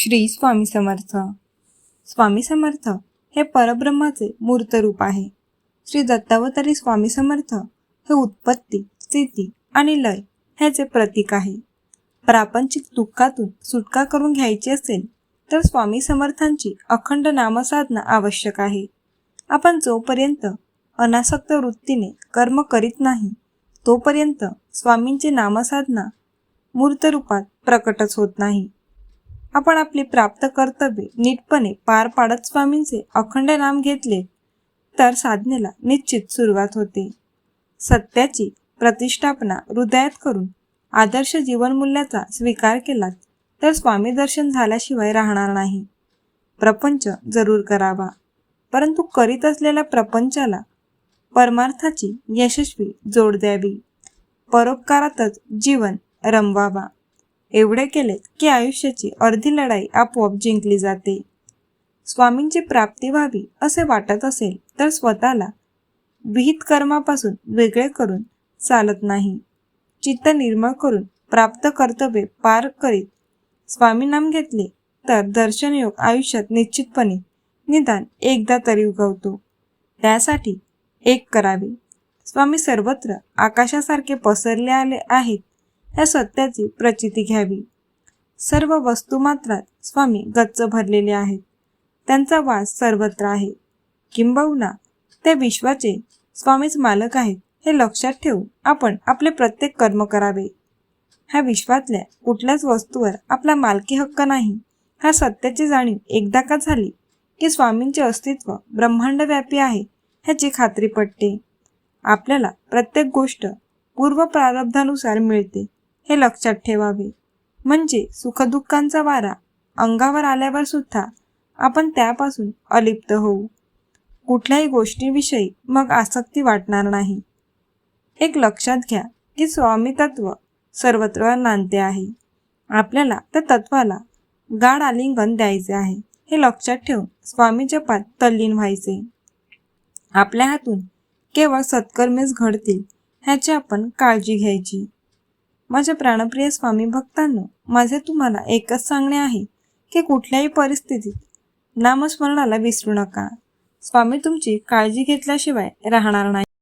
श्री स्वामी समर्थ. स्वामी समर्थ हे परब्रह्माचे मूर्त रूप आहे. श्री दत्तावतारी स्वामी समर्थ हे उत्पत्ती स्थिती आणि लय ह्याचे प्रतीक आहे. प्रापंचिक दुःखातून सुटका करून घ्यायची असेल तर स्वामी समर्थांची अखंड नामसाधना आवश्यक आहे. आपण जोपर्यंत अनासक्त वृत्तीने कर्म करीत नाही तोपर्यंत स्वामींची नामसाधना मूर्तरूपात प्रकटच होत नाही. आपण आपली प्राप्त कर्तव्ये नीटपणे पार पाडत स्वामींचे अखंड नाम घेतले तर साधनेला निश्चित सुरुवात होते. सत्याची प्रतिष्ठापना हृदयात करून आदर्श जीवनमूल्याचा स्वीकार केलात तर स्वामी दर्शन झाल्याशिवाय राहणार नाही. प्रपंच जरूर करावा परंतु करीत असलेल्या प्रपंचाला परमार्थाची यशस्वी जोड द्यावी. परोपकारातच जीवन रमवावा. एवढे केले की आयुष्याची अर्धी लढाई आपोआप जिंकली जाते. स्वामींची प्राप्ती व्हावी असे वाटत असेल तर स्वतःला विहित कर्मापासून वेगळे करून चालत नाही. चित्त निर्मळ करून प्राप्त कर्तव्ये पार करीत स्वामी नाम घेतले तर दर्शनयोग आयुष्यात निश्चितपणे निदान एकदा तरी उगवतो. त्यासाठी एक करावे. स्वामी सर्वत्र आकाशासारखे पसरले आले आहेत या सत्याची प्रचिती घ्यावी. सर्व वस्तुमात्रात स्वामी गच्च भरलेले आहेत. त्यांचा वास सर्वत्र आहे. किंबहुना त्या विश्वाचे स्वामीच मालक आहेत हे लक्षात ठेवून आपण आपले प्रत्येक कर्म करावे. ह्या विश्वातल्या कुठल्याच वस्तूवर आपला मालकी हक्क नाही. ह्या सत्याची जाणीव एकदा का झाली की स्वामींचे अस्तित्व ब्रह्मांडव्यापी आहे ह्याची खात्री पटते. आपल्याला प्रत्येक गोष्ट पूर्व प्रारब्धानुसार मिळते. हे लक्षात ठेवावे. म्हणजे सुखदुःखांचा वारा अंगावर आल्यावर सुद्धा आपण त्यापासून अलिप्त होऊ. कुठल्याही गोष्टीविषयी मग आसक्ती वाटणार नाही. एक लक्षात घ्या की स्वामी तत्व सर्वत्र नांदते आहे. आपल्याला त्या तत्वाला गाढ आलिंगन द्यायचे आहे. हे लक्षात ठेवून स्वामी जपात तल्लीन व्हायचे. आपल्या हातून केवळ सत्कर्मेच घडतील ह्याची आपण काळजी घ्यायची. माझ्या प्राणप्रिय स्वामी भक्तांनो माझे तुम्हाला एकच सांगणे आहे की कुठल्याही परिस्थितीत नामस्मरणाला विसरू नका. स्वामी तुमची काळजी घेतल्याशिवाय राहणार नाही.